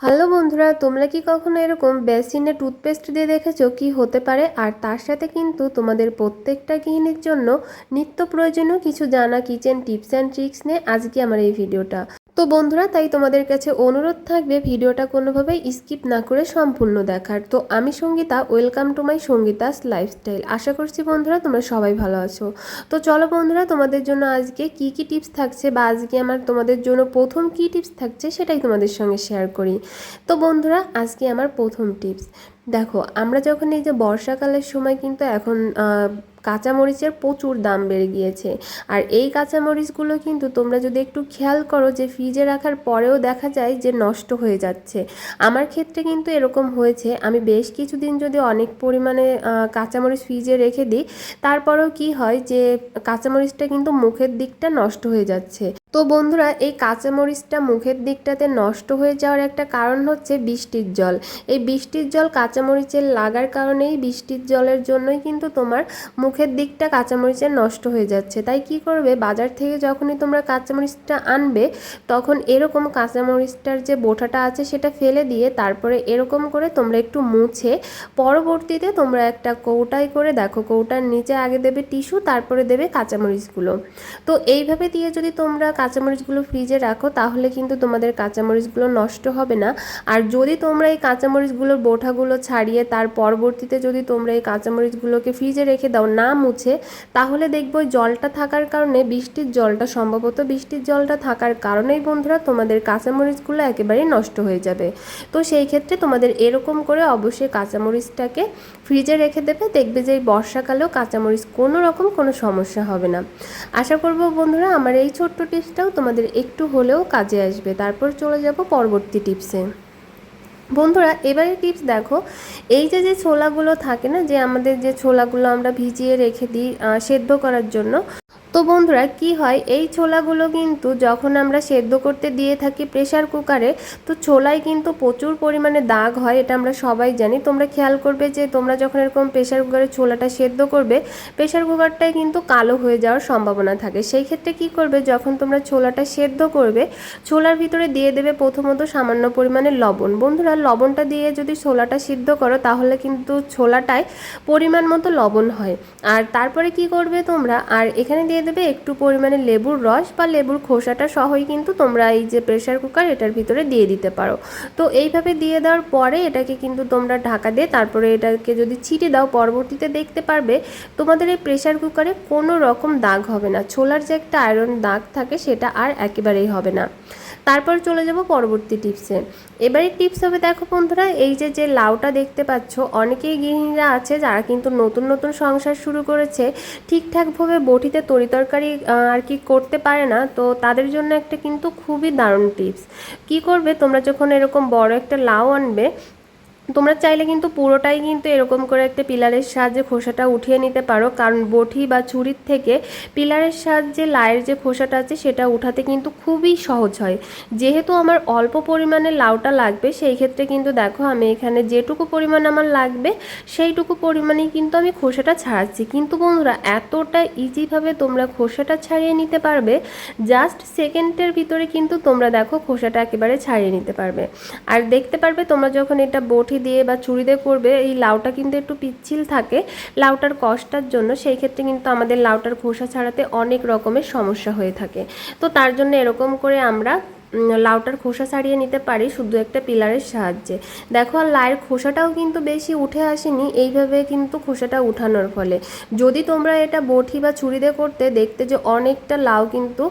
Hello বন্ধুরা, তোমরা কি কখনো এরকম বেসিনে টুথপেস্ট দিয়ে দেখেছ? কি হতে পারে? আর তার সাথে কিন্তু তোমাদের প্রত্যেকটা গৃহিণীর জন্য নিত্য প্রয়োজনীয় কিছু জানা, কিচেন টিপস অ্যান্ড ট্রিক্স নিয়ে আজকে আমার এই ভিডিওটা। তো বন্ধুরা, তাই তোমাদের কাছে অনুরোধ থাকবে ভিডিওটা কোনোভাবেই স্কিপ না করে সম্পূর্ণ দেখার। তো আমি Sangeeta, welcome to my Sangeeta's lifestyle. আশা করছি বন্ধুরা, তোমরা সবাই ভালো আছো। তো চলো বন্ধুরা, তোমাদের জন্য আজকে কি কি টিপস থাকছে বা আজকে আমার তোমাদের জন্য প্রথম কি টিপস থাকছে সেটাই তোমাদের সঙ্গে শেয়ার করি। তো বন্ধুরা, আজকে আমার প্রথম টিপস। দেখো, আমরা যখন এই যে বর্ষাকালের সময় কিন্তু এখন কাঁচামরিচের প্রচুর দাম বেড়ে গিয়েছে। আর এই কাঁচামরিচগুলো কিন্তু তোমরা যদি একটু খেয়াল করো, যে ফ্রিজে রাখার পরেও দেখা যায় যে নষ্ট হয়ে যাচ্ছে। আমার ক্ষেত্রে কিন্তু এরকম হয়েছে। আমি বেশ কিছুদিন যদি অনেক পরিমাণে কাঁচামরিচ ফ্রিজে রেখে দিই, তারপরেও কি হয় যে কাঁচামরিচটা কিন্তু মুখের দিকটা নষ্ট হয়ে যাচ্ছে। তো বন্ধুরা, এই কাঁচামরিচটা মুখের দিকটাতে নষ্ট হয়ে যাওয়ার একটা কারণ হচ্ছে বৃষ্টির জল। এই বৃষ্টির জল কাঁচামরিচের লাগার কারণেই বৃষ্টির জলের জন্যই কিন্তু তোমার মুখের দিকটা কাঁচামরিচের নষ্ট হয়ে যাচ্ছে। তাই কি করবে? বাজার থেকে যখনই তোমরা কাঁচামরিচটা আনবে, তখন এরকম কাঁচামরিচটার যে বোঠাটা আছে সেটা ফেলে দিয়ে তারপরে এরকম করে তোমরা একটু মুছে, পরবর্তীতে তোমরা একটা কৌটাই করে দেখো। কৌটার নিচে আগে দেবে টিস্যু, তারপরে দেবে কাঁচামরিচগুলো। তো এইভাবে দিয়ে যদি তোমরা কাঁচামরিচগুলো ফ্রিজে রাখো, তাহলে কিন্তু তোমাদের কাঁচামরিচগুলো নষ্ট হবে না। আর যদি তোমরা এই কাঁচামরিচগুলোর বোঠাগুলো ছাড়িয়ে তার পরবর্তীতে যদি তোমরা এই কাঁচামরিচগুলোকে ফ্রিজে রেখে দাও না মুছে, তাহলে দেখব জলটা থাকার কারণে, বৃষ্টির জলটা, সম্ভবত বৃষ্টির জলটা থাকার কারণেই বন্ধুরা তোমাদের কাঁচামরিচগুলো একেবারেই নষ্ট হয়ে যাবে। তো সেই ক্ষেত্রে তোমাদের এরকম করে অবশ্যই কাঁচামরিচটাকে ফ্রিজে রেখে দেবে, দেখবে যে এই বর্ষাকালেও কাঁচামরিচ কোনো রকম কোনো সমস্যা হবে না। আশা করব বন্ধুরা আমার এই ছোট্ট টিপসটাও তোমাদের একটু হলেও কাজে আসবে। তারপর চলে যাব পরবর্তী টিপসে। বন্ধুরা এবারে টিপস দেখো, এই যে যে ছোলাগুলো থাকে না, যে আমাদের যে ছোলাগুলো আমরা ভিজিয়ে রেখে দিই সেদ্ধ করার জন্য তো বন্ধুরা, কি হয়? এই ছোলাগুলো কিন্তু যখন আমরা সেদ্ধ করতে দিয়ে থাকি প্রেশার কুকারে তো ছোলায় কিন্তু প্রচুর পরিমাণে দাগ হয়, এটা আমরা সবাই জানি। তোমরা খেয়াল করবে যে তোমরা যখন এরকম প্রেশার কুকারে ছোলাটা সেদ্ধ করবে প্রেশার কুকারটাই কিন্তু কালো হয়ে যাওয়ার সম্ভাবনা থাকে। সেই ক্ষেত্রে কি করবে? যখন তোমরা ছোলাটা সেদ্ধ করবে, ছোলার ভিতরে দিয়ে দেবে প্রথমত সামান্য পরিমাণে লবণ। বন্ধুরা, লবণটা দিয়ে যদি ছোলাটা সিদ্ধ করো, তাহলে কিন্তু ছোলাটায় পরিমাণ মতো লবণ হয়। আর তারপরে কি করবে তোমরা? আর এখানে দিয়ে দেবে একটু পরিমাণে লেবুর রস বা লেবুর খোসাটা সহই কিন্তু তোমরা এই যে প্রেশার কুকার এটার ভিতরে দিয়ে দিতে পারো। তো এইভাবে দিয়ে দেওয়ার পরে এটাকে কিন্তু তোমরা ঢাকা দিয়ে তারপরে এটাকে যদি ছিটে দাও, পরবর্তীতে দেখতে পারবে তোমাদের এই প্রেশার কুকারে কোনো রকম দাগ হবে না। ছোলার যে একটা আয়রন দাগ থাকে সেটা আর একেবারেই হবে না। তারপর চলে যাব পরবর্তী টিপসে এবারে টিপস হবে, দেখো বন্ধুরা, এই যে যে লাউটা দেখতে পাচ্ছ, অনেকেই গৃহিণীরা আছে যারা কিন্তু নতুন নতুন সংসার শুরু করেছে, ঠিকঠাকভাবে বটিতে তরিতরকারি আর কি করতে পারে না, তো তাদের জন্য একটা কিন্তু খুবই দারুণ টিপস কি করবে, তোমরা যখন এরকম বড় একটা লাউ আনবে তোমরা চাইলে কিন্তু পুরোটাই কিন্তু এরকম করে একটা পিলারের সাহায্যে খোসাটা উঠিয়ে নিতে পারো। কারণ বটি বা ছুরির থেকে পিলারের সাহায্যে লায়ের যে খোসাটা আছে সেটা উঠাতে কিন্তু খুবই সহজ হয়। যেহেতু আমার অল্প পরিমাণে লাউটা লাগবে, সেই ক্ষেত্রে কিন্তু দেখো আমি এখানে যেটুকু পরিমাণ আমার লাগবে, সেইটুকু পরিমাণেই কিন্তু আমি খোসাটা ছাড়াচ্ছি। কিন্তু বন্ধুরা, এতটা ইজিভাবে তোমরা খোসাটা ছাড়িয়ে নিতে পারবে জাস্ট সেকেন্ডের ভিতরে কিন্তু তোমরা দেখো খোসাটা একেবারে ছাড়িয়ে নিতে পারবে। আর দেখতে পারবে তোমরা যখন এটা বটি দিয়ে বা দিয়ে করবে, এই লাউটা কিন্তু একটু পিচ্ছিল থাকে লাউটার কষ্টার জন্য। সেই ক্ষেত্রে কিন্তু আমাদের লাউটার খোসা ছাড়াতে অনেক রকমের সমস্যা হয়ে থাকে। তো তার জন্য এরকম করে আমরা লাউটার খোসা ছাড়িয়ে নিতে পারি শুধু একটা পিলারের সাহায্যে। দেখো, আর লাউয়ের খোসাটাও কিন্তু বেশি উঠে আসেনি, এইভাবে কিন্তু খোসাটা উঠানোর ফলে। যদি তোমরা এটা বটি বা ছুরি দিয়ে করতে, দেখতে যে অনেকটা লাউ কিন্তু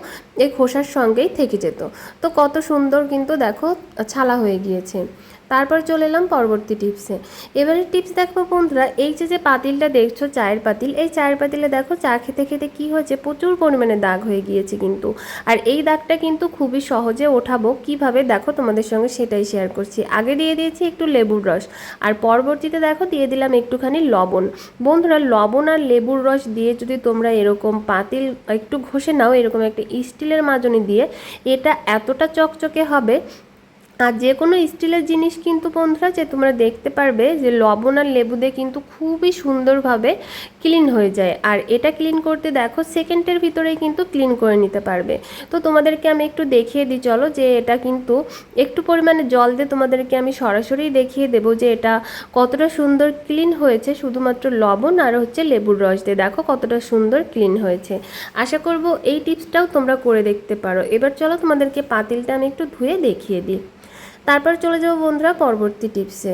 এই খোসার সঙ্গেই থেকে যেত। তো কত সুন্দর কিন্তু দেখো, ছালা হয়ে গিয়েছে। তারপর চলে এলাম পরবর্তী টিপসে। এবারে টিপস দেখো বন্ধুরা, এই যে যে পাতিলটা দেখছ, চায়ের পাতিল, এই চায়ের পাতিলে দেখো চা খেতে খেতে কি হয়েছে, প্রচুর পরিমাণে দাগ হয়ে গিয়েছে কিন্তু। আর এই দাগটা কিন্তু খুবই সহজে ওঠাবো। কীভাবে? দেখো তোমাদের সঙ্গে সেটাই শেয়ার করছি। আগে দিয়ে দিয়েছি একটু লেবুর রস, আর পরবর্তীতে দেখো দিয়ে দিলাম একটুখানি লবণ। বন্ধুরা, লবণ আর লেবুর রস দিয়ে যদি তোমরা এরকম পাতিল একটু ঘষে নাও, এরকম একটা স্টিলের মাজনি দিয়ে, এটা এতটা চকচকে হবে আর যে কোনো স্টিলের জিনিস কিন্তু বন্ধুরা যে তোমরা দেখতে পারবে যে লবণ আর লেবু দিয়ে কিন্তু খুবই সুন্দরভাবে ক্লিন হয়ে যায়। আর এটা ক্লিন করতে দেখো সেকেন্ডের ভিতরেই কিন্তু ক্লিন করে নিতে পারবে। তো তোমাদেরকে আমি একটু দেখিয়ে দিই, চলো যে এটা কিন্তু একটু পরিমাণে জল দিয়ে তোমাদেরকে আমি সরাসরি দেখিয়ে দেব যে এটা কতটা সুন্দর ক্লিন হয়েছে শুধুমাত্র লবণ আর হচ্ছে লেবুর রস দিয়ে। দেখো কতটা সুন্দর ক্লিন হয়েছে। আশা করব এই টিপসটাও তোমরা করে দেখতে পারো। এবার চলো তোমাদেরকে পাতিলটা আমি একটু ধুয়ে দেখিয়ে দিই। তারপর চলে যাব বন্ধুরা পরবর্তী টিপসে।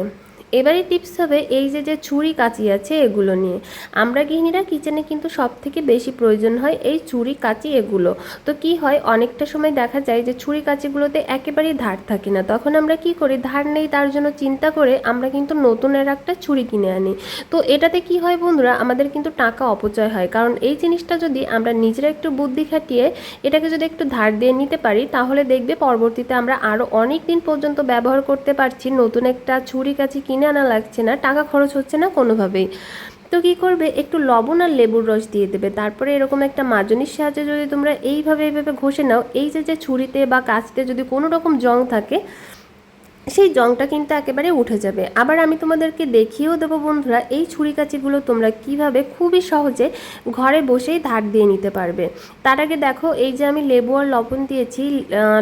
এবারে টিপস হবে এই যে যে ছুরি কাঁচি আছে এগুলো নিয়ে। আমরা গৃহিণীরা কিচেনে কিন্তু সব থেকে বেশি প্রয়োজন হয় এই ছুরি কাঁচি এগুলো। তো কি হয়, অনেকটা সময় দেখা যায় যে ছুরি কাঁচিগুলোতে একেবারেই ধার থাকে না। তখন আমরা কি করি, ধার নেই তার জন্য চিন্তা করে আমরা কিন্তু নতুন আর একটা ছুরি কিনে আনি। তো এটাতে কি হয় বন্ধুরা, আমাদের কিন্তু টাকা অপচয় হয়। কারণ এই জিনিসটা যদি আমরা নিজেরা একটু বুদ্ধি খাটিয়ে এটাকে যদি একটু ধার দিয়ে নিতে পারি, তাহলে দেখবে পরবর্তীতে আমরা আরও অনেক দিন পর্যন্ত ব্যবহার করতে পারছি নতুন একটা ছুরি কাঁচি কিনে আনা লাগছে না, টাকা খরচ হচ্ছে না কোনোভাবেই। তো কী করবে? একটু লবণ আর লেবুর রস দিয়ে দেবে। তারপরে এরকম একটা মাজনির সাহায্যে যদি তোমরা এইভাবে এইভাবে ঘষে নাও, এই যে যে ছুরিতে বা কাচতে যদি কোনো রকম জং থাকে সেই জংটা কিন্তু একেবারে উঠে যাবে। আবার আমি তোমাদেরকে দেখিয়েও দেবো বন্ধুরা, এই ছুরিকাচিগুলো তোমরা কীভাবে খুবই সহজে ঘরে বসেই ধার দিয়ে নিতে পারবে। তার আগে দেখো, এই যে আমি লেবু আর লবণ দিয়েছি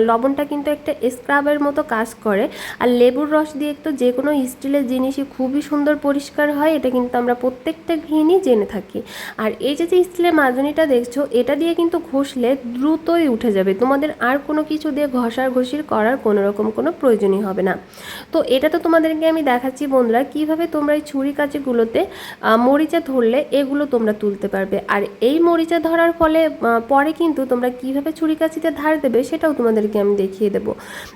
লবণটা কিন্তু একটা স্ক্রাবের মতো কাজ করে। আর লেবুর রস দিয়ে একটু যে কোনো স্টিলের জিনিসই খুবই সুন্দর পরিষ্কার হয়, এটা কিন্তু আমরা প্রত্যেকটা ঘিনই জেনে থাকি। আর এই যে যে স্টিলের মাজনিটা দেখছ, এটা দিয়ে কিন্তু ঘষলে দ্রুতই উঠে যাবে। তোমাদের আর কোনো কিছু দিয়ে ঘষার ঘষির করার কোনো রকম কোনো প্রয়োজনই হবে না। তো এটা তো তোমাদেরকে আমি দেখাচ্ছি বন্ধুরা, কীভাবে তোমরা এই ছুরি কাচিগুলোতে মরিচা ধরলে এগুলো তোমরা তুলতে পারবে। আর এই মরিচা ধরার ফলে পরে কিন্তু তোমরা কীভাবে ছুরি কাচিতে ধার দেবে সেটাও তোমাদেরকে আমি দেখিয়ে দেবো।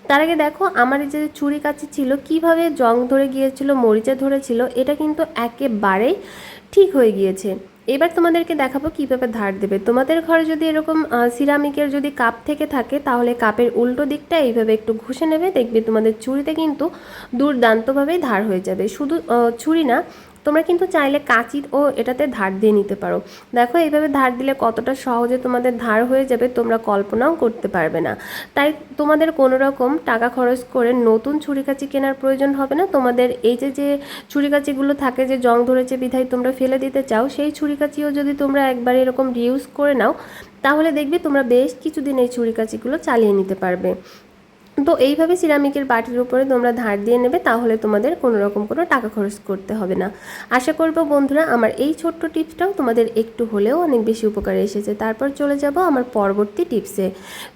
তার আগে দেখো, আমার যে ছুরি কাচি ছিল, কীভাবে জং ধরে গিয়েছিল, মরিচা ধরেছিল, এটা কিন্তু একেবারেই ঠিক হয়ে গিয়েছে। এবার তোমাদেরকে দেখাবো কীভাবে ধার দেবে। তোমাদের ঘরে যদি এরকম সিরামিকের যদি কাপ থেকে থাকে, তাহলে কাপের উল্টো দিকটা এইভাবে একটু ঘুষে নেবে, দেখবে তোমাদের চুরিতে কিন্তু দুর্দান্তভাবেই ধার হয়ে যাবে। শুধু ছুরি না তোমরা কিন্তু চাইলে কাঁচি ও এটাতে ধার দিয়ে নিতে পারো। দেখো, এইভাবে ধার দিলে কতটা সহজে তোমাদের ধার হয়ে যাবে, তোমরা কল্পনাও করতে পারবে না। তাই তোমাদের কোনো রকম টাকা খরচ করে নতুন ছুরিকাচি কেনার প্রয়োজন হবে না। তোমাদের এই যে যে ছুরিকাচিগুলো থাকে যে জং ধরেছে বিধায় তোমরা ফেলে দিতে চাও, সেই ছুরিকাচিও যদি তোমরা একবার এরকম রিউজ করে নাও, তাহলে দেখবে তোমরা বেশ কিছুদিন এই ছুরিকাচিগুলো চালিয়ে নিতে পারবে। তো এইভাবে সিরামিকের বাটির উপরে তোমরা ধার দিয়ে নেবে, তাহলে তোমাদের কোনো রকম কোনো টাকা খরচ করতে হবে না। আশা করব বন্ধুরা, আমার এই ছোট্ট টিপসটাও তোমাদের একটু হলেও অনেক বেশি উপকারে এসেছে। তারপর চলে যাব আমার পরবর্তী টিপসে।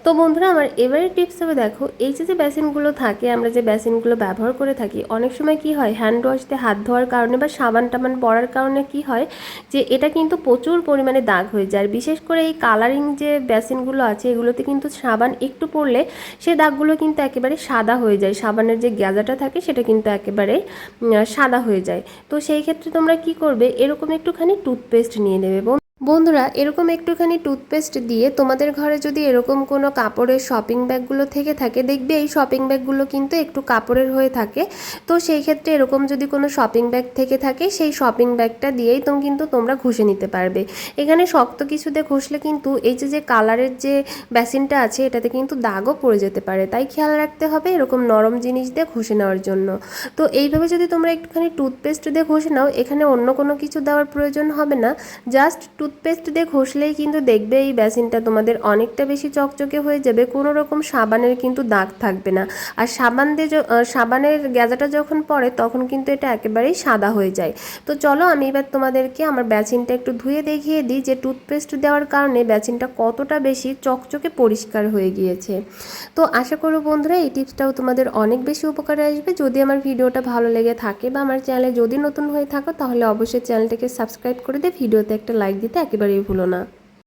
তো বন্ধুরা, আমার এবারে টিপস হবে দেখো, এই যে যে বেসিনগুলো থাকে, আমরা যে বেসিনগুলো ব্যবহার করে থাকি, অনেক সময় কি হয়, হ্যান্ড ওয়াশ দিয়ে হাত ধোয়ার কারণে বা সাবান টাবান পড়ার কারণে কি হয়, যে এটা কিন্তু প্রচুর পরিমাণে দাগ হয়ে যায়। আর বিশেষ করে এই কালারিং যে বেসিনগুলো আছে, এগুলোতে কিন্তু সাবান একটু পড়লে সে দাগগুলো কিন্তু কিন্তু একেবারে সাদা হয়ে যায়। সাবানের যে গ্যাজাটা থাকে, সেটা কিন্তু একেবারে সাদা হয়ে যায়। তো সেই ক্ষেত্রে তোমরা কি করবে? এরকম একটুখানি টুথপেস্ট নিয়ে নেবে। বন্ধুরা, এরকম একটুখানি টুথপেস্ট দিয়ে তোমাদের ঘরে যদি এরকম কোনো কাপড়ের শপিং ব্যাগগুলো থেকে থাকে, দেখবে এই শপিং ব্যাগগুলো কিন্তু একটু কাপড়ের হয়ে থাকে। তো সেই ক্ষেত্রে এরকম যদি কোনো শপিং ব্যাগ থেকে থাকে, সেই শপিং ব্যাগটা দিয়েই তুমি কিন্তু তোমরা ঘষে নিতে পারবে। এখানে শক্ত কিছুতে ঘষলে কিন্তু এই যে যে কালারের যে বেসিনটা আছে, এটাতে কিন্তু দাগও পড়ে যেতে পারে। তাই খেয়াল রাখতে হবে এরকম নরম জিনিস দিয়ে ঘষে নেওয়ার জন্য। তো এইভাবে যদি তোমরা একটুখানি টুথপেস্ট দিয়ে ঘষে নাও, এখানে অন্য কোনো কিছু দেওয়ার প্রয়োজন হবে না। জাস্ট টুথ টুথপেস্ট দিয়ে ঘষলেই কিন্তু দেখবে এই বেসিনটা তোমাদের অনেকটা বেশি চকচকে হয়ে যাবে, কোনো রকম সাবানের কিন্তু দাগ থাকবে না। আর সাবান দিয়ে সাবানের গ্যাজাটা যখন পড়ে তখন কিন্তু এটা একেবারেই সাদা হয়ে যায়। তো চলো আমি এবার তোমাদেরকে আমার বেসিনটা একটু ধুয়ে দেখিয়ে দিই যে টুথপেস্ট দেওয়ার কারণে বেসিনটা কতটা বেশি চকচকে পরিষ্কার হয়ে গিয়েছে। তো আশা করো বন্ধুরা এই টিপসটাও তোমাদের অনেক বেশি উপকারে আসবে। যদি আমার ভিডিওটা ভালো লেগে থাকে বা আমার চ্যানেলে যদি নতুন হয়ে থাকো তাহলে অবশ্যই চ্যানেলটাকে সাবস্ক্রাইব করে দিয়ে ভিডিওতে একটা লাইক দিতে একেবারেই ভুলো না।